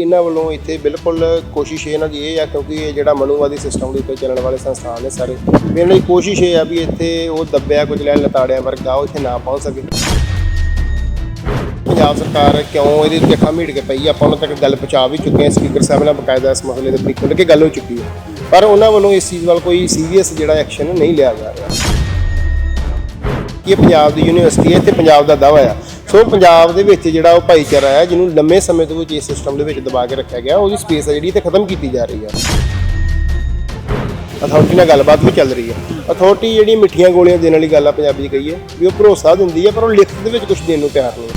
ਇਹਨਾਂ ਵੱਲੋਂ ਇੱਥੇ ਬਿਲਕੁਲ ਕੋਸ਼ਿਸ਼ ਇਹਨਾਂ ਦੀ ਇਹ ਆ ਕਿਉਂਕਿ ਇਹ ਜਿਹੜਾ ਮਨੂਵਾਦੀ ਸਿਸਟਮ ਦੇ ਉੱਤੇ ਚੱਲਣ ਵਾਲੇ ਸੰਸਥਾਨ ਨੇ ਸਾਰੇ। ਵੀ ਇਹਨਾਂ ਦੀ ਕੋਸ਼ਿਸ਼ ਇਹ ਆ ਵੀ ਇੱਥੇ ਉਹ ਦੱਬਿਆ ਕੁਝ ਕੁਚਲਿਆ ਲਤਾੜਿਆ ਵਰਗਾ ਉਹ ਇੱਥੇ ਨਾ ਪਹੁੰਚ ਸਕੇ। ਪੰਜਾਬ ਸਰਕਾਰ ਕਿਉਂ ਇਹਦੇ ਉੱਤੇ ਅੱਖਾਂ ਮੀਟ ਕੇ ਪਈ ਆਪਾਂ ਉਹਨਾਂ ਤੱਕ ਗੱਲ ਪਹੁੰਚਾ ਵੀ ਚੁੱਕੇ ਹਾਂ। ਸਪੀਕਰ ਸਾਹਿਬ ਨਾਲ ਬਕਾਇਦਾ ਇਸ ਮਸਲੇ ਦੇ ਉੱਤੇ ਖੁੱਲ੍ਹ ਕੇ ਗੱਲ ਹੋ ਚੁੱਕੀ ਹੈ। ਪਰ ਉਹਨਾਂ ਵੱਲੋਂ ਇਸ ਚੀਜ਼ ਵੱਲ ਕੋਈ ਸੀਰੀਅਸ ਜਿਹੜਾ ਐਕਸ਼ਨ ਨਹੀਂ ਲਿਆ ਜਾ ਰਿਹਾ। ਇਹ ਪੰਜਾਬ ਦੀ ਯੂਨੀਵਰਸਿਟੀ ਹੈ ਤੇ ਪੰਜਾਬ ਦਾ ਦਾਵਾ ਆ। ਸੋ ਪੰਜਾਬ ਦੇ ਵਿੱਚ ਜਿਹੜਾ ਉਹ ਭਾਈਚਾਰਾ ਹੈ, ਜਿਹਨੂੰ ਲੰਮੇ ਸਮੇਂ ਤੋਂ ਵਿੱਚ ਇਸ ਸਿਸਟਮ ਦੇ ਵਿੱਚ ਦਬਾ ਕੇ ਰੱਖਿਆ ਗਿਆ, ਉਹਦੀ ਸਪੇਸ ਹੈ ਜਿਹੜੀ ਤੇ ਖਤਮ ਕੀਤੀ ਜਾ ਰਹੀ ਹੈ। ਅਥਾਰਟੀ ਨਾਲ ਗੱਲਬਾਤ ਵੀ ਚੱਲ ਰਹੀ ਹੈ। ਅਥਾਰਟੀ ਜਿਹੜੀ ਮਿੱਠੀਆਂ ਗੋਲੀਆਂ ਦੇਣ ਵਾਲੀ ਗੱਲ ਆ ਪੰਜਾਬੀ ਕਹੀਏ, ਵੀ ਉਹ ਭਰੋਸਾ ਦਿੰਦੀ ਹੈ, ਪਰ ਉਹ ਲਿਖਤ ਦੇ ਵਿੱਚ ਕੁਝ ਦੇਣ ਨੂੰ ਤਿਆਰ ਨਹੀਂ।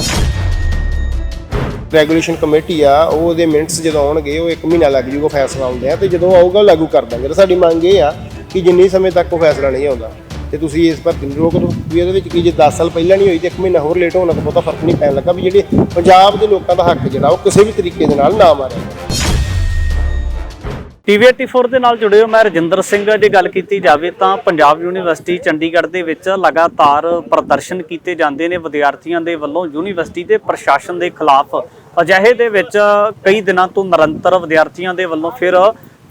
ਰੈਗੂਲੇਸ਼ਨ ਕਮੇਟੀ ਆ, ਉਹ ਉਹਦੇ ਮਿੰਟਸ ਜਦੋਂ ਆਉਣਗੇ, ਉਹ 1 ਮਹੀਨਾ ਲੱਗ ਜੂਗਾ ਫੈਸਲਾ ਆਉਂਦੇ ਆ ਤੇ ਜਦੋਂ ਆਊਗਾ ਉਹ ਲਾਗੂ ਕਰ ਦਾਂਗੇ। ਸਾਡੀ ਮੰਗ ਇਹ ਆ ਕਿ ਜਿੰਨੀ ਸਮੇਂ ਤੱਕ ਉਹ ਫੈਸਲਾ ਨਹੀਂ ਆਉਂਦਾ ਤੇ ਤੁਸੀਂ ਇਸ ਭਰਤੀ ਨੂੰ ਰੋਕ ਦਿਓ। ਵੀ ਇਹਦੇ ਵਿੱਚ ਕੀ ਜੇ 10 ਸਾਲ ਪਹਿਲਾਂ ਨਹੀਂ ਹੋਈ ਤੇ 1 ਮਹੀਨਾ ਹੋਰ ਲੇਟ ਹੋਣਾ ਤਾਂ ਬਹੁਤਾ ਫ਼ਰਕ ਨਹੀਂ ਪੈਣ ਲੱਗਾ ਵੀ ਜਿਹੜੇ ਪੰਜਾਬ ਦੇ ਲੋਕਾਂ ਦਾ ਹੱਕ ਜਿਹੜਾ, ਉਹ ਕਿਸੇ ਵੀ ਤਰੀਕੇ ਦੇ ਨਾਲ ਨਾ ਮਾਰਿਆ ਜਾਵੇ। ਟੀਵੀ 84 ਦੇ ਨਾਲ ਜੁੜੇ ਹੋ ਮੈਂ ਰਜਿੰਦਰ ਸਿੰਘ, ਜੇ ਗੱਲ ਕੀਤੀ ਜਾਵੇ ਤਾਂ ਪੰਜਾਬ ਯੂਨੀਵਰਸਿਟੀ ਚੰਡੀਗੜ੍ਹ ਦੇ ਵਿੱਚ ਲਗਾਤਾਰ ਪ੍ਰਦਰਸ਼ਨ ਕੀਤੇ ਜਾਂਦੇ ਨੇ ਵਿਦਿਆਰਥੀਆਂ ਦੇ ਵੱਲੋਂ। ਯੂਨੀਵਰਸਿਟੀ ਦੇ ਪ੍ਰਸ਼ਾਸਨ ਦੇ ਖਿਲਾਫ ਅਜਿਹੇ ਦੇ ਵਿੱਚ ਕਈ ਦਿਨਾਂ ਤੋਂ ਨਿਰੰਤਰ ਵਿਦਿਆਰਥੀਆਂ ਦੇ ਵੱਲੋਂ ਫਿਰ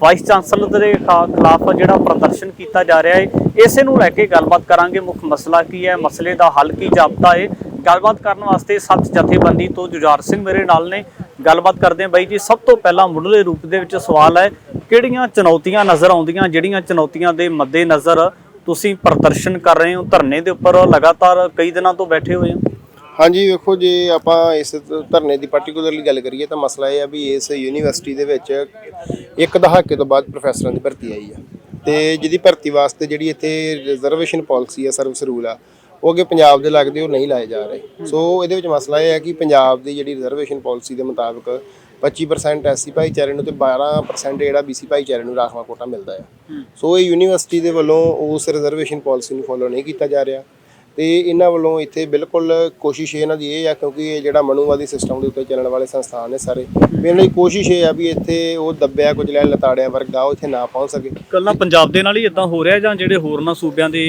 ਵਾਈਸ ਚਾਂਸਲਰ ਦੇ ਖਾ- ਖਿਲਾਫ ਜਿਹੜਾ ਪ੍ਰਦਰਸ਼ਨ ਕੀਤਾ ਜਾ ਰਿਹਾ ਹੈ, ਇਸੇ ਨੂੰ ਲੈ ਕੇ ਗੱਲਬਾਤ ਕਰਾਂਗੇ। ਮੁੱਖ ਮਸਲਾ ਕੀ ਹੈ? ਮਸਲੇ ਦਾ ਹੱਲ ਕੀ ਜਾਪਦਾ ਹੈ? ਗੱਲਬਾਤ ਕਰਨ ਵਾਸਤੇ ਸੱਤ ਜਥੇਬੰਦੀ ਤੋਂ ਜੁਝਾਰ ਸਿੰਘ ਮੇਰੇ ਨਾਲ ਨੇ। ਗੱਲਬਾਤ ਕਰਦੇ ਹਾਂ ਬਾਈ ਜੀ, ਸਭ ਤੋਂ ਪਹਿਲਾਂ ਮੁੱਢਲੇ ਰੂਪ ਦੇ ਵਿੱਚ ਸਵਾਲ ਹੈ, ਕਿਹੜੀਆਂ ਚੁਣੌਤੀਆਂ ਨਜ਼ਰ ਆਉਂਦੀਆਂ? ਜਿਹੜੀਆਂ ਚੁਣੌਤੀਆਂ ਦੇ ਮੱਦੇ ਨਜ਼ਰ ਤੁਸੀਂ ਪ੍ਰਦਰਸ਼ਨ ਕਰ ਰਹੇ ਹੋ, ਧਰਨੇ ਦੇ ਉੱਪਰ ਲਗਾਤਾਰ ਕਈ ਦਿਨਾਂ ਤੋਂ ਬੈਠੇ ਹੋਏ ਹੋ। ਹਾਂਜੀ ਵੇਖੋ ਜੇ ਆਪਾਂ ਇਸ ਧਰਨੇ ਦੀ ਪਾਰਟਿਕੂਲਰਲੀ ਗੱਲ ਕਰੀਏ ਤਾਂ ਮਸਲਾ ਇਹ ਆ ਵੀ ਇਸ ਯੂਨੀਵਰਸਿਟੀ ਦੇ ਵਿੱਚ ਇੱਕ ਦਹਾਕੇ ਤੋਂ ਬਾਅਦ ਪ੍ਰੋਫੈਸਰਾਂ ਦੀ ਭਰਤੀ ਆਈ ਆ। ਤੇ ਜਿਹਦੀ ਭਰਤੀ ਵਾਸਤੇ ਜਿਹੜੀ ਇੱਥੇ ਰਿਜ਼ਰਵੇਸ਼ਨ ਪਾਲਿਸੀ ਆ ਸਰਵਿਸ ਰੂਲ ਆ ਉਹ ਅੱਗੇ ਪੰਜਾਬ ਦੇ ਲੱਗਦੇ ਉਹ ਨਹੀਂ ਲਾਏ ਜਾ ਰਹੇ। ਸੋ ਇਹਦੇ ਵਿੱਚ ਮਸਲਾ ਇਹ ਹੈ ਕਿ ਪੰਜਾਬ ਦੀ ਜਿਹੜੀ ਰਿਜ਼ਰਵੇਸ਼ਨ ਪਾਲਿਸੀ ਦੇ ਮੁਤਾਬਕ 25% ਐਸਸੀ ਭਾਈਚਾਰੇ ਨੂੰ ਤੇ 12% ਜਿਹੜਾ ਬੀਸੀ ਭਾਈਚਾਰੇ ਨੂੰ ਰਾਖਵਾ ਕੋਟਾ ਮਿਲਦਾ ਹੈ। ਸੋ ਇਹ ਯੂਨੀਵਰਸਿਟੀ ਦੇ ਵੱਲੋਂ ਉਸ ਰਿਜ਼ਰਵੇਸ਼ਨ ਪਾਲਿਸੀ ਨੂੰ ਫੋਲੋ ਨਹੀਂ ਕੀਤਾ ਜਾ ਰਿਹਾ। ਤੇ ਇਹਨਾਂ ਵੱਲੋਂ ਇੱਥੇ ਬਿਲਕੁਲ ਕੋਸ਼ਿਸ਼ ਇਹਨਾਂ ਦੀ ਇਹ ਆ ਕਿਉਂਕਿ ਇਹ ਜਿਹੜਾ ਮਨੂਵਾਦੀ ਸਿਸਟਮ ਦੇ ਉੱਤੇ ਚੱਲਣ ਵਾਲੇ ਸੰਸਥਾਨ ਨੇ ਸਾਰੇ। ਵੀ ਇਹਨਾਂ ਦੀ ਕੋਸ਼ਿਸ਼ ਇਹ ਆ ਵੀ ਇੱਥੇ ਉਹ ਦੱਬਿਆ ਕੁਚਲਿਆ ਲਤਾੜਿਆ ਵਰਗਾ ਉਹ ਇੱਥੇ ਨਾ ਪਹੁੰਚ ਸਕੇ। ਕੱਲਾ ਪੰਜਾਬ ਦੇ ਨਾਲ ਹੀ ਇਦਾਂ ਹੋ ਰਿਹਾ ਜਾਂ ਜਿਹੜੇ ਹੋਰਨਾਂ ਸੂਬਿਆਂ ਦੇ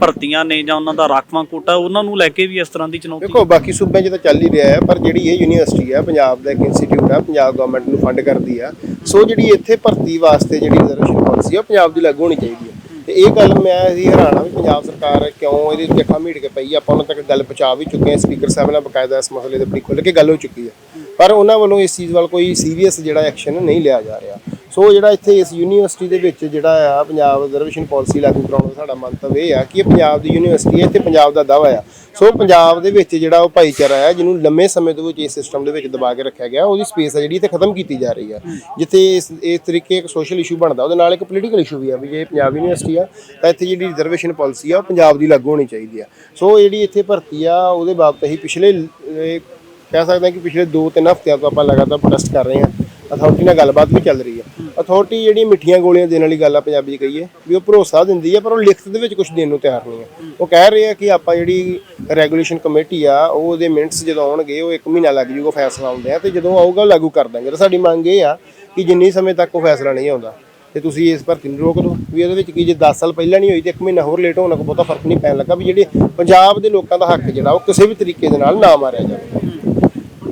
ਭਰਤੀਆਂ ਨੇ ਜਾਂ ਉਹਨਾਂ ਦਾ ਰਾਖਵਾਂ ਕੋਟਾ ਉਹਨਾਂ ਨੂੰ ਲੈ ਕੇ ਵੀ ਇਸ ਤਰ੍ਹਾਂ ਦੀ ਚੁਣੌਤੀ? ਦੇਖੋ ਬਾਕੀ ਸੂਬਿਆਂ 'ਚ ਤਾਂ ਚੱਲ ਹੀ ਰਿਹਾ ਹੈ ਪਰ ਜਿਹੜੀ ਇਹ ਯੂਨੀਵਰਸਿਟੀ ਹੈ ਪੰਜਾਬ ਦਾ ਇੱਕ ਇੰਸਟੀਚਿਊਟ ਆ ਪੰਜਾਬ ਗਵਰਨਮੈਂਟ ਨੂੰ ਫੰਡ ਕਰਦੀ ਆ। ਸੋ ਜਿਹੜੀ ਇੱਥੇ ਭਰਤੀ ਵਾਸਤੇ ਜਿਹੜੀ ਰਿਜ਼ਰਵੇਸ਼ਨ ਪਾਲਿਸੀ ਆ ਪੰਜਾਬ ਦੀ ਲਾਗੂ ਹੋਣੀ ਚਾਹੀਦੀ ਹੈ ਤੇ ਇਹ ਗੱਲ ਮੈਂ ਅਸੀਂ ਹਰਾਣਾ ਵੀ ਪੰਜਾਬ ਸਰਕਾਰ ਕਿਉਂ ਇਹਦੇ ਉੱਤੇ ਅੱਖਾਂ ਮੀਟ ਕੇ ਪਈ ਆਪਾਂ ਉਹਨਾਂ ਤੱਕ ਗੱਲ ਪਹੁੰਚਾ ਵੀ ਚੁੱਕੇ ਹਾਂ। ਸਪੀਕਰ ਸਾਹਿਬ ਨਾਲ ਬਕਾਇਦਾ ਇਸ ਮਸਲੇ ਦੇ ਉੱਤੇ ਖੁੱਲ੍ਹ ਕੇ ਗੱਲ ਹੋ ਚੁੱਕੀ ਹੈ ਪਰ ਉਹਨਾਂ ਵੱਲੋਂ ਇਸ ਚੀਜ਼ ਵੱਲ ਕੋਈ ਸੀਰੀਅਸ ਜਿਹੜਾ ਐਕਸ਼ਨ ਨਹੀਂ ਲਿਆ ਜਾ ਰਿਹਾ। ਸੋ ਜਿਹੜਾ ਇੱਥੇ ਇਸ ਯੂਨੀਵਰਸਿਟੀ ਦੇ ਵਿੱਚ ਜਿਹੜਾ ਆ ਪੰਜਾਬ ਰਿਜ਼ਰਵੇਸ਼ਨ ਪਾਲਿਸੀ ਲਾਗੂ ਕਰਾਉਣ ਦਾ ਸਾਡਾ ਮੰਤਵ ਇਹ ਆ ਕਿ ਇਹ ਪੰਜਾਬ ਦੀ ਯੂਨੀਵਰਸਿਟੀ ਹੈ ਇੱਥੇ ਪੰਜਾਬ ਦਾ ਦਾਵਾ ਆ। ਸੋ ਪੰਜਾਬ ਦੇ ਵਿੱਚ ਜਿਹੜਾ ਉਹ ਭਾਈਚਾਰਾ ਹੈ ਜਿਹਨੂੰ ਲੰਮੇ ਸਮੇਂ ਤੋਂ ਵਿੱਚ ਇਸ ਸਿਸਟਮ ਦੇ ਵਿੱਚ ਦਬਾ ਕੇ ਰੱਖਿਆ ਗਿਆ, ਉਹਦੀ ਸਪੇਸ ਹੈ ਜਿਹੜੀ ਇੱਥੇ ਖਤਮ ਕੀਤੀ ਜਾ ਰਹੀ ਹੈ ਜਿੱਥੇ ਇਸ ਇਸ ਤਰੀਕੇ ਇੱਕ ਸੋਸ਼ਲ ਇਸ਼ੂ ਬਣਦਾ, ਉਹਦੇ ਨਾਲ ਇੱਕ ਪੋਲੀਟੀਕਲ ਇਸ਼ੂ ਵੀ ਆ ਵੀ ਜੇ ਪੰਜਾਬ ਯੂਨੀਵਰਸਿਟੀ ਆ, ਤਾਂ ਇੱਥੇ ਜਿਹੜੀ ਰਿਜ਼ਰਵੇਸ਼ਨ ਪਾਲਿਸੀ ਆ, ਉਹ ਪੰਜਾਬ ਦੀ ਲਾਗੂ ਹੋਣੀ ਚਾਹੀਦੀ ਆ। ਸੋ ਜਿਹੜੀ ਇੱਥੇ ਭਰਤੀ ਆ, ਉਹਦੇ ਬਾਬਤ ਅਸੀਂ ਪਿਛਲੇ ਕਹਿ ਸਕਦੇ ਹਾਂ ਕਿ ਪਿਛਲੇ 2-3 ਹਫ਼ਤਿਆਂ ਤੋਂ ਆਪਾਂ ਲਗਾਤਾਰ ਪ੍ਰੋਟੈਸਟ ਕਰ ਰਹੇ ਹਾਂ। ਅਥਾਰਟੀ ਨਾਲ ਗੱਲਬਾਤ ਵੀ ਚੱਲ ਰਹੀ ਹੈ ਅਥਾਰਟੀ ਜਿਹੜੀ ਮਿੱਠੀਆਂ ਗੋਲੀਆਂ ਦੇਣ ਵਾਲੀ ਗੱਲ ਆ ਪੰਜਾਬੀ 'ਚ ਕਹੀਏ, ਵੀ ਉਹ ਭਰੋਸਾ ਦਿੰਦੀ ਆ, ਪਰ ਉਹ ਲਿਖਤ ਦੇ ਵਿੱਚ ਕੁਝ ਦੇਣ ਨੂੰ ਤਿਆਰ ਨਹੀਂ ਆ। ਉਹ ਕਹਿ ਰਹੇ ਆ ਕਿ ਆਪਾਂ ਜਿਹੜੀ ਰੈਗੂਲੇਸ਼ਨ ਕਮੇਟੀ ਆ, ਉਹ ਉਹਦੇ ਮਿੰਟਸ ਜਦੋਂ ਆਉਣਗੇ, ਉਹ 1 ਮਹੀਨਾ ਲੱਗ ਜੂਗਾ ਫੈਸਲਾ ਆਉਂਦੇ ਆ ਤੇ ਜਦੋਂ ਆਊਗਾ, ਲਾਗੂ ਕਰ ਦਾਂਗੇ ਤਾਂ ਸਾਡੀ ਮੰਗ ਇਹ ਆ ਕਿ ਜਿੰਨੀ ਸਮੇਂ ਤੱਕ ਉਹ ਫੈਸਲਾ ਨਹੀਂ ਆਉਂਦਾ, ਤੇ ਤੁਸੀਂ ਇਸ ਭਰਤੀ ਨੂੰ ਰੋਕ ਦਿਓ। ਵੀ ਇਹਦੇ ਵਿੱਚ ਕੀ, ਜੇ 10 ਸਾਲ ਪਹਿਲਾਂ ਨਹੀਂ ਹੋਈ, ਤੇ 1 ਮਹੀਨਾ ਹੋਰ ਲੇਟ ਹੋਣਾ ਕੋਈ ਬਹੁਤਾ ਫ਼ਰਕ ਨਹੀਂ ਪੈਣ ਲੱਗਾ, ਵੀ ਜਿਹੜੇ ਪੰਜਾਬ ਦੇ ਲੋਕਾਂ ਦਾ ਹੱਕ ਜਿਹੜਾ, ਉਹ ਕਿਸੇ ਵੀ ਤਰੀਕੇ ਦੇ ਨਾਲ ਨਾ ਮਾਰਿਆ ਜਾਵੇ।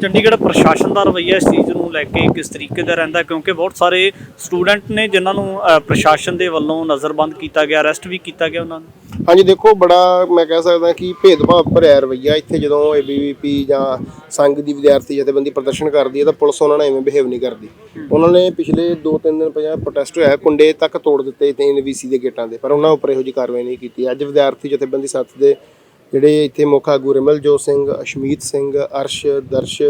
ਚੰਡੀਗੜ੍ਹ ਪ੍ਰਸ਼ਾਸਨ ਦਾ ਰਵੱਈਆ ਇਸ ਚੀਜ਼ ਨੂੰ ਲੈ ਕੇ ਕਿਸ ਤਰੀਕੇ ਦਾ ਰਹਿੰਦਾ, ਕਿਉਂਕਿ ਬਹੁਤ ਸਾਰੇ ਸਟੂਡੈਂਟ ਨੇ ਜਿਨ੍ਹਾਂ ਨੂੰ ਪ੍ਰਸ਼ਾਸਨ ਦੇ ਵੱਲੋਂ ਨਜ਼ਰਬੰਦ ਕੀਤਾ ਗਿਆ, ਅਰੈਸਟ ਵੀ ਕੀਤਾ ਗਿਆ ਉਹਨਾਂ ਨੂੰ। ਹਾਂਜੀ, ਦੇਖੋ, ਬੜਾ ਮੈਂ ਕਹਿ ਸਕਦਾ ਕਿ ਭੇਦਭਾਵ ਭਰਿਆ ਰਵਈਆ ਇੱਥੇ ਜਦੋਂ ਏਬੀਵੀਪੀ ਜਾਂ ਸੰਘ ਦੀ ਵਿਦਿਆਰਥੀ ਜਥੇਬੰਦੀ ਪ੍ਰਦਰਸ਼ਨ ਕਰਦੀ ਹੈ ਤਾਂ ਪੁਲਿਸ ਉਹਨਾਂ ਨਾਲ ਐਵੇਂ ਬਿਹੇਵ ਨਹੀਂ ਕਰਦੀ। ਉਹਨਾਂ ਨੇ ਪਿਛਲੇ 2-3 ਦਿਨ ਪਹਿਲਾਂ ਪ੍ਰੋਟੈਸਟ ਹੋਇਆ, ਕੁੰਡੇ ਤੱਕ ਤੋੜ ਦਿੱਤੇ ਤੇ ਐਨਵੀਸੀ ਦੇ ਗੇਟਾਂ ਦੇ, ਪਰ ਉਹਨਾਂ ਉੱਪਰ ਇਹੋ ਜਿਹੀ ਕਾਰਵਾਈ ਨਹੀਂ ਕੀਤੀ। ਅੱਜ ਵਿਦਿਆਰਥੀ ਜਥੇਬੰਦੀ ਸੱਤ ਦੇ ਜਿਹੜੇ ਇੱਥੇ ਮੁੱਖ ਆਗੂ ਰਿਮਲਜੋਤ ਸਿੰਘ, ਅਸ਼ਮੀਤ ਸਿੰਘ, ਅਰਸ਼, ਦਰਸ਼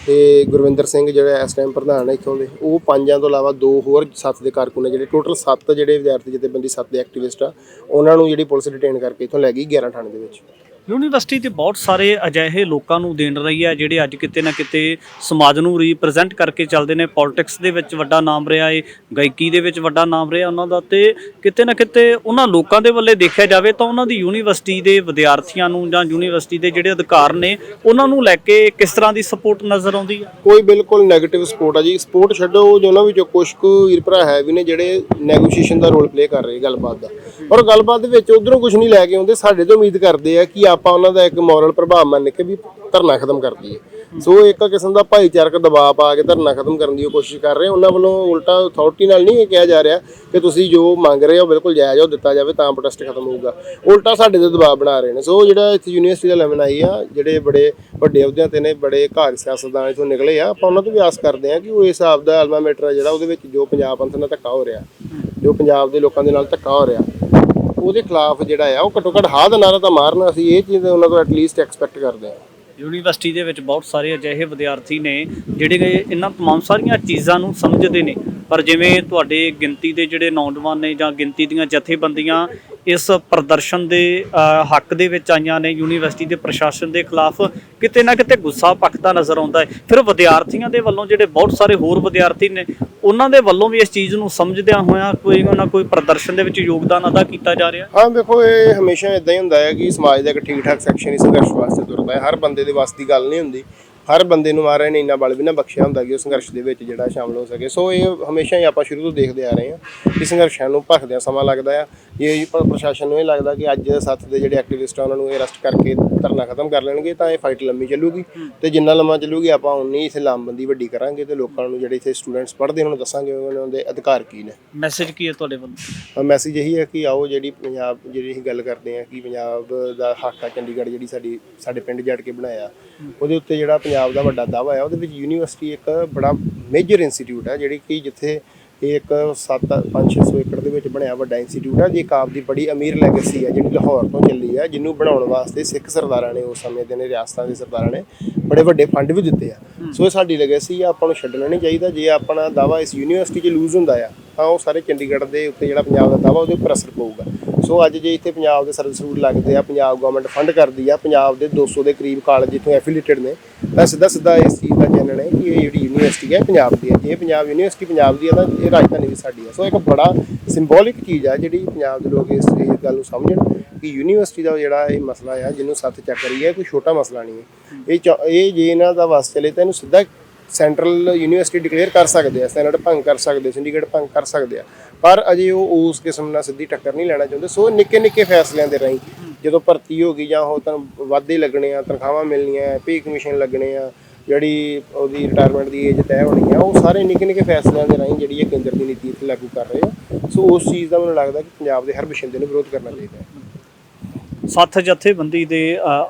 ਤੇ ਗੁਰਵਿੰਦਰ ਸਿੰਘ ਜਿਹੜਾ ਇਸ ਟਾਈਮ ਪ੍ਰਧਾਨ ਹੈ ਇੱਥੋਂ ਦੇ, ਉਹ ਪੰਜਾਂ ਤੋਂ ਇਲਾਵਾ ਦੋ ਹੋਰ ਸੱਤ ਦੇ ਕਾਰਕੁਨ ਨੇ ਜਿਹੜੇ ਟੋਟਲ ਸੱਤ ਜਿਹੜੇ ਵਿਦਿਆਰਥੀ ਜਥੇਬੰਦੀ ਸੱਤ ਦੇ ਐਕਟਿਵਿਸਟ ਆ, ਉਹਨਾਂ ਨੂੰ ਜਿਹੜੀ ਪੁਲਿਸ ਡਿਟੇਨ ਕਰਕੇ ਇੱਥੋਂ ਲੈ ਗਈ 11 ਥਾਣੇ ਦੇ ਵਿੱਚ। ਯੂਨੀਵਰਸਿਟੀ ਤੇ ਬਹੁਤ ਸਾਰੇ ਅਜਿਹੇ ਲੋਕਾਂ ਨੂੰ ਦੇਣ ਰਹੀ ਹੈ ਜਿਹੜੇ ਅੱਜ ਕਿਤੇ ਨਾ ਕਿਤੇ ਸਮਾਜ ਨੂੰ ਰਿਪਰੈਜ਼ੈਂਟ ਕਰਕੇ ਚੱਲਦੇ ਨੇ। ਪੋਲਿਟਿਕਸ ਦੇ ਵਿੱਚ ਵੱਡਾ ਨਾਮ ਰਿਹਾ ਹੈ ਗਾਇਕੀ ਦੇ ਵਿੱਚ ਵੱਡਾ ਨਾਮ ਰਿਹਾ ਉਹਨਾਂ ਦਾ ਤੇ ਕਿਤੇ ਨਾ ਕਿਤੇ ਉਹਨਾਂ ਲੋਕਾਂ ਦੇ ਵੱਲੇ ਦੇਖਿਆ ਜਾਵੇ ਤਾਂ ਉਹਨਾਂ ਦੀ ਯੂਨੀਵਰਸਿਟੀ ਦੇ ਵਿਦਿਆਰਥੀਆਂ ਨੂੰ ਜਾਂ ਯੂਨੀਵਰਸਿਟੀ ਦੇ ਜਿਹੜੇ ਅਧਿਕਾਰ ਨੇ, ਉਹਨਾਂ ਨੂੰ ਲੈ ਕੇ ਕਿਸ ਤਰ੍ਹਾਂ ਦੀ ਸਪੋਰਟ ਨਜ਼ਰ ਆਉਂਦੀ ਹੈ? ਕੋਈ ਬਿਲਕੁਲ ਨੈਗੇਟਿਵ ਸਪੋਰਟ ਆ ਜੀ। ਸਪੋਰਟ ਛੱਡੋ ਜੋ ਉਹਨਾਂ ਵਿੱਚੋਂ ਕੁਝ ਕੁ ਵੀਰ ਭਰਾ ਹੈ ਵੀ ਨੇ ਜਿਹੜੇ ਨੈਗੋਸ਼ੀਏਸ਼ਨ ਦਾ ਰੋਲ ਪਲੇ ਕਰ ਰਹੇ, ਗੱਲਬਾਤ ਦਾ। ਔਰ ਗੱਲਬਾਤ ਦੇ ਵਿੱਚ ਉਧਰੋਂ ਕੁਝ ਨਹੀਂ ਲੈ ਕੇ ਆਉਂਦੇ, ਸਾਡੇ ਤੋਂ ਉਮੀਦ ਕਰਦੇ ਆ ਕਿ ਆਪਾਂ ਉਹਨਾਂ ਦਾ ਇੱਕ ਮੋਰਲ ਪ੍ਰਭਾਵ ਮੰਨ ਕੇ ਵੀ ਧਰਨਾ ਖਤਮ ਕਰ ਦਈਏ। ਸੋ ਇੱਕ ਕਿਸਮ ਦਾ ਭਾਈਚਾਰਕ ਦਬਾਅ ਪਾ ਕੇ ਧਰਨਾ ਖਤਮ ਕਰਨ ਦੀ ਉਹ ਕੋਸ਼ਿਸ਼ ਕਰ ਰਹੇ ਉਹਨਾਂ ਵੱਲੋਂ ਉਲਟਾ ਅਥਾਰਟੀ ਨਾਲ ਨਹੀਂ ਇਹ ਕਿਹਾ ਜਾ ਰਿਹਾ ਕਿ ਤੁਸੀਂ ਜੋ ਮੰਗ ਰਹੇ ਹੋ ਬਿਲਕੁਲ ਜਾਇਜ਼ ਹੋ ਦਿੱਤਾ ਜਾਵੇ ਤਾਂ ਪ੍ਰੋਟੈਸਟ ਖਤਮ ਹੋਊਗਾ। ਉਲਟਾ ਸਾਡੇ ਤੇ ਦਬਾਅ ਬਣਾ ਰਹੇ ਨੇ। ਸੋ ਜਿਹੜਾ ਇੱਥੇ ਯੂਨੀਵਰਸਿਟੀ ਦਾ ਲੈਮਨ ਆਈ ਆ, ਜਿਹੜੇ ਬੜੇ ਵੱਡੇ ਅਹੁਦਿਆਂ ਤੇ ਨੇ, ਬੜੇ ਘਾਰ ਸਿਆਸਤਦਾਨ ਇਥੋਂ ਨਿਕਲੇ ਆ, ਆਪਾਂ ਉਹਨਾਂ ਤੋਂ ਵੀ ਆਸ ਕਰਦੇ ਆ ਕਿ ਉਹ ਇਸ ਹਿਸਾਬ ਦਾ ਅਲਮਾ ਮੈਟਰ ਆ ਜਿਹੜਾ ਉਹਦੇ ਵਿੱਚ ਜੋ ਪੰਜਾਬ ਪੰਥ ਨਾਲ ਧੱਕਾ ਹੋ ਰਿਹਾ, ਜੋ ਪੰਜਾਬ ਦੇ ਲੋਕਾਂ ਦੇ ਨਾਲ ਧੱਕਾ ਹੋ ਰਿਹਾ। ਉਹਦੇ ਖਿਲਾਫ ਜਿਹੜਾ ਆ, ਉਹ ਘੱਟੋ ਘੱਟ ਹਾਂ ਦਾ ਨਾਰਾ ਤਾਂ ਮਾਰਨ ਅਸੀਂ ਇਹ ਚੀਜ਼ ਉਹਨਾਂ ਤੋਂ ਐਟਲੀਸਟ ਐਕਸਪੈਕਟ ਕਰਦੇ ਆ। ਯੂਨੀਵਰਸਿਟੀ ਦੇ ਵਿੱਚ ਬਹੁਤ ਸਾਰੇ ਅਜਿਹੇ ਵਿਦਿਆਰਥੀ ਨੇ ਜਿਹੜੇ ਕਿ ਇਹਨਾਂ ਤਮਾਮ ਸਾਰੀਆਂ ਚੀਜ਼ਾਂ ਨੂੰ ਸਮਝਦੇ ਨੇ। ਪਰ ਜਿਵੇਂ ਤੁਹਾਡੇ ਗਿਣਤੀ ਦੇ ਜਿਹੜੇ ਨੌਜਵਾਨ ਨੇ ਜਾਂ ਗਿਣਤੀ ਦੀਆਂ ਜਥੇਬੰਦੀਆਂ ਇਸ ਪ੍ਰਦਰਸ਼ਨ ਦੇ ਹੱਕ ਦੇ ਵਿੱਚ ਆਈਆਂ ਨੇ, ਯੂਨੀਵਰਸਿਟੀ ਦੇ ਪ੍ਰਸ਼ਾਸਨ ਦੇ ਖਿਲਾਫ ਕਿਤੇ ਨਾ ਕਿਤੇ ਗੁੱਸਾ ਪੱਕਦਾ ਨਜ਼ਰ ਆਉਂਦਾ ਹੈ। ਫਿਰ ਵਿਦਿਆਰਥੀਆਂ ਦੇ ਵੱਲੋਂ ਜਿਹੜੇ ਬਹੁਤ ਸਾਰੇ ਹੋਰ ਵਿਦਿਆਰਥੀ ਨੇ, ਉਹਨਾਂ ਦੇ ਵੱਲੋਂ ਵੀ ਇਸ ਚੀਜ਼ ਨੂੰ ਸਮਝਦਿਆਂ ਹੋਇਆਂ ਕੋਈ ਨਾ ਕੋਈ ਪ੍ਰਦਰਸ਼ਨ ਦੇ ਵਿੱਚ ਯੋਗਦਾਨ ਅਦਾ ਕੀਤਾ ਜਾ ਰਿਹਾ? ਹਾਂ, ਦੇਖੋ, ਇਹ ਹਮੇਸ਼ਾ ਇਦਾਂ ਹੀ ਹੁੰਦਾ ਹੈ ਕਿ ਸਮਾਜ ਦਾ ਇੱਕ ਠੀਕ ਠਾਕ ਸੈਕਸ਼ਨ ਹੀ ਸੰਘਰਸ਼ ਵਾਸਤੇ ਤੁਰਦਾ ਹੈ। ਹਰ ਬੰਦੇ ਦੇ ਵੱਸ ਦੀ ਗੱਲ ਨਹੀਂ ਹੁੰਦੀ। ਹਰ ਬੰਦੇ ਨੂੰ ਮਹਾਰਾਜ ਨੇ ਇੰਨਾ ਬਲ ਵੀ ਨਾ ਬਖਸ਼ਿਆ ਹੁੰਦਾ ਕਿ ਉਹ ਸੰਘਰਸ਼ ਦੇ ਵਿੱਚ ਜਿਹੜਾ ਸ਼ਾਮਲ ਹੋ ਸਕੇ। ਸੋ ਇਹ ਹਮੇਸ਼ਾ ਹੀ ਆਪਾਂ ਸ਼ੁਰੂ ਤੋਂ ਦੇਖਦੇ ਆ ਰਹੇ ਹਾਂ ਕਿ ਸੰਘਰਸ਼ਾਂ ਨੂੰ ਭਖਦਿਆਂ ਸਮਾਂ ਲੱਗਦਾ ਆ। ਇਹ ਪ੍ਰਸ਼ਾਸਨ ਨੂੰ ਇਹ ਲੱਗਦਾ ਕਿ ਅੱਜ ਸੱਤ ਦੇ ਜਿਹੜੇ ਐਕਟਿਵਿਸਟ ਆ ਉਹਨਾਂ ਨੂੰ ਇਹ ਅਰੈਸਟ ਕਰਕੇ ਧਰਨਾ ਖਤਮ ਕਰ ਲੈਣਗੇ ਤਾਂ ਇਹ ਫਾਈਟ ਲੰਮੀ ਚੱਲੂਗੀ। ਤੇ ਜਿੰਨਾ ਲੰਮਾ ਚੱਲੂਗੀ ਆਪਾਂ ਉਨੀ ਇਸ ਲਾਮਬੰਦੀ ਵੱਡੀ ਕਰਾਂਗੇ ਤੇ ਲੋਕਾਂ ਨੂੰ ਜਿਹੜੇ ਇੱਥੇ ਸਟੂਡੈਂਟਸ ਪੜ੍ਹਦੇ ਉਹਨਾਂ ਨੂੰ ਦੱਸਾਂਗੇ ਉਹਨਾਂ ਦੇ ਅਧਿਕਾਰ ਕੀ ਨੇ। ਮੈਸੇਜ ਕੀ ਹੈ ਤੁਹਾਡੇ ਵੱਲੋਂ? ਮੈਸੇਜ ਇਹੀ ਹੈ ਕਿ ਆਓ ਜਿਹੜੀ ਪੰਜਾਬ ਜਿਹੜੀ ਅਸੀਂ ਗੱਲ ਕਰਦੇ ਹਾਂ ਕਿ ਪੰਜਾਬ ਦਾ ਹੱਕ ਆ ਚੰਡੀਗੜ੍ਹ ਜਿਹੜੀ ਸਾਡੀ ਸਾਡੇ ਪਿੰਡ ਜੜ ਕੇ ਬਣਾਇਆ ਉਹਦੇ ਉੱਤੇ ਜਿਹੜਾ ਪੰਜਾਬ ਦਾ ਵੱਡਾ ਦਾਅਵਾ ਹੈ ਉਹਦੇ ਵਿੱਚ ਯੂਨੀਵਰਸਿਟੀ ਇੱਕ ਬੜਾ ਮੇਜਰ ਇੰਸਟੀਚਿਊਟ ਹੈ ਜਿਹੜੀ ਕਿ ਜਿੱਥੇ ਇਹ ਇੱਕ 7 5-600 ਏਕੜ ਦੇ ਵਿੱਚ ਬਣਿਆ ਵੱਡਾ ਇੰਸਟੀਚਿਊਟ ਹੈ ਜੀ ਇੱਕ ਆਪ ਦੀ ਬੜੀ ਅਮੀਰ ਲੈਗੇਸੀ ਹੈ ਜਿਹੜੀ ਲਾਹੌਰ ਤੋਂ ਚੱਲੀ ਹੈ ਜਿਹਨੂੰ ਬਣਾਉਣ ਵਾਸਤੇ ਸਿੱਖ ਸਰਦਾਰਾਂ ਨੇ ਉਸ ਸਮੇਂ ਦੇ ਨੇ ਰਿਆਸਤਾਂ ਦੇ ਸਰਦਾਰਾਂ ਨੇ ਬੜੇ ਵੱਡੇ ਫੰਡ ਵੀ ਦਿੱਤੇ ਆ। ਸੋ ਇਹ ਸਾਡੀ ਲੈਗੇਸੀ ਆ ਆਪਾਂ ਨੂੰ ਛੱਡਣਾ ਨਹੀਂ ਚਾਹੀਦਾ ਜੇ ਆਪਣਾ ਦਾਵਾ ਇਸ ਯੂਨੀਵਰਸਿਟੀ 'ਚ ਲੂਜ਼ ਹੁੰਦਾ ਆ ਤਾਂ ਉਹ ਸਾਰੇ ਚੰਡੀਗੜ੍ਹ ਦੇ ਉੱਤੇ ਜਿਹੜਾ ਪੰਜਾਬ ਦਾ ਦਾਵਾ ਉਹਦੇ ਉੱਪਰ ਅਸਰ ਪਊਗਾ। ਸੋ ਅੱਜ ਜੇ ਇੱਥੇ ਪੰਜਾਬ ਦੇ ਸਰਵਿਸ ਰੂਲ ਲੱਗਦੇ ਆ, ਪੰਜਾਬ ਗਵਰਨਮੈਂਟ ਫੰਡ ਕਰਦੀ ਆ, ਪੰਜਾਬ ਦੇ 200 ਦੇ ਕਰੀਬ ਕਾਲਜ ਜਿੱਥੋਂ ਐਫੀਲੀਏਟਡ ਨੇ, ਤਾਂ ਸਿੱਧਾ ਸਿੱਧਾ ਇਸ ਚੀਜ਼ ਦਾ ਚਾਨਣ ਹੈ ਕਿ ਇਹ ਜਿਹੜੀ ਯੂਨੀਵਰਸਿਟੀ ਹੈ ਪੰਜਾਬ ਦੀ ਹੈ। ਜੇ ਪੰਜਾਬ ਯੂਨੀਵਰਸਿਟੀ ਪੰਜਾਬ ਦੀ ਹੈ, ਤਾਂ ਇਹ ਰਾਜਧਾਨੀ ਵੀ ਸਾਡੀ ਹੈ। ਸੋ ਇੱਕ ਬੜਾ ਸਿੰਬੋਲਿਕ ਚੀਜ਼ ਆ ਜਿਹੜੀ ਪੰਜਾਬ ਦੇ ਲੋਕ ਇਸ ਗੱਲ ਨੂੰ ਸਮਝਣ ਕਿ ਯੂਨੀਵਰਸਿਟੀ ਦਾ ਜਿਹੜਾ ਇਹ ਮਸਲਾ ਆ, ਜਿਹਨੂੰ ਸੱਤ ਚੱਕ ਰਹੀ ਹੈ ਕੋਈ ਛੋਟਾ ਮਸਲਾ ਨਹੀਂ ਹੈ। ਇਹ ਚਾ- ਇਹ ਜੇ ਇਹਨਾਂ ਦਾ ਵਸ ਚਲੇ, ਤਾਂ ਇਹਨੂੰ ਸਿੱਧਾ ਸੈਂਟਰਲ ਯੂਨੀਵਰਸਿਟੀ ਡਿਕਲੇਅਰ ਕਰ ਸਕਦੇ ਆ, ਸੈਨੇਟ ਭੰਗ ਕਰ ਸਕਦੇ ਸਿੰਡੀਕੇਟ ਭੰਗ ਕਰ ਸਕਦੇ ਆ, ਪਰ ਅਜੇ ਉਹ ਉਸ ਕਿਸਮ ਨਾਲ ਸਿੱਧੀ ਟੱਕਰ ਨਹੀਂ ਲੈਣਾ ਚਾਹੁੰਦੇ। ਸੋ ਨਿੱਕੇ ਨਿੱਕੇ ਫੈਸਲਿਆਂ ਦੇ ਰਾਹੀਂ ਜਦੋਂ ਭਰਤੀ ਹੋ ਗਈ ਜਾਂ ਉਹ ਤਾਂ ਵਾਧੇ ਲੱਗਣੇ ਆ, ਤਨਖਾਹਾਂ ਮਿਲਣੀਆਂ, ਪੇ ਕਮਿਸ਼ਨ ਲੱਗਣੇ ਆ, ਜਿਹੜੀ ਉਹਦੀ ਰਿਟਾਇਰਮੈਂਟ ਦੀ ਏਜ ਤੈਅ ਹੋਣੀ ਆ, ਉਹ ਸਾਰੇ ਨਿੱਕੇ ਨਿੱਕੇ ਫੈਸਲਿਆਂ ਦੇ ਰਾਹੀਂ ਜਿਹੜੀ ਇਹ ਕੇਂਦਰ ਦੀ ਨੀਤੀ ਇੱਥੇ ਲਾਗੂ ਕਰ ਰਹੇ ਆ। ਸੋ ਉਸ ਚੀਜ਼ ਦਾ ਮੈਨੂੰ ਲੱਗਦਾ ਕਿ ਪੰਜਾਬ ਦੇ ਹਰ ਬਸ਼ਿੰਦੇ ਨੂੰ ਵਿਰੋਧ ਕਰਨਾ ਚਾਹੀਦਾ ਹੈ। ਸੱਥ ਜਥੇਬੰਦੀ ਦੇ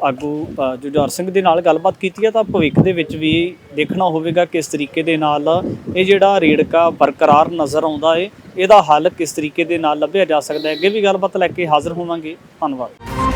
ਆਗੂ ਅ, ਜੁਝਾਰ ਸਿੰਘ ਦੇ ਨਾਲ ਗੱਲਬਾਤ ਕੀਤੀ ਹੈ ਤਾਂ ਭਵਿੱਖ ਦੇ ਵਿੱਚ ਵੀ ਦੇਖਣਾ ਹੋਵੇਗਾ ਕਿਸ ਤਰੀਕੇ ਦੇ ਨਾਲ ਇਹ ਜਿਹੜਾ ਰੇੜਕਾ ਬਰਕਰਾਰ ਨਜ਼ਰ ਆਉਂਦਾ ਹੈ ਇਹਦਾ ਹੱਲ ਕਿਸ ਤਰੀਕੇ ਦੇ ਨਾਲ ਲੱਭਿਆ ਜਾ ਸਕਦਾ ਹੈ। ਅੱਗੇ ਵੀ ਗੱਲਬਾਤ ਲੈ ਕੇ ਹਾਜ਼ਰ ਹੋਵਾਂਗੇ। ਧੰਨਵਾਦ।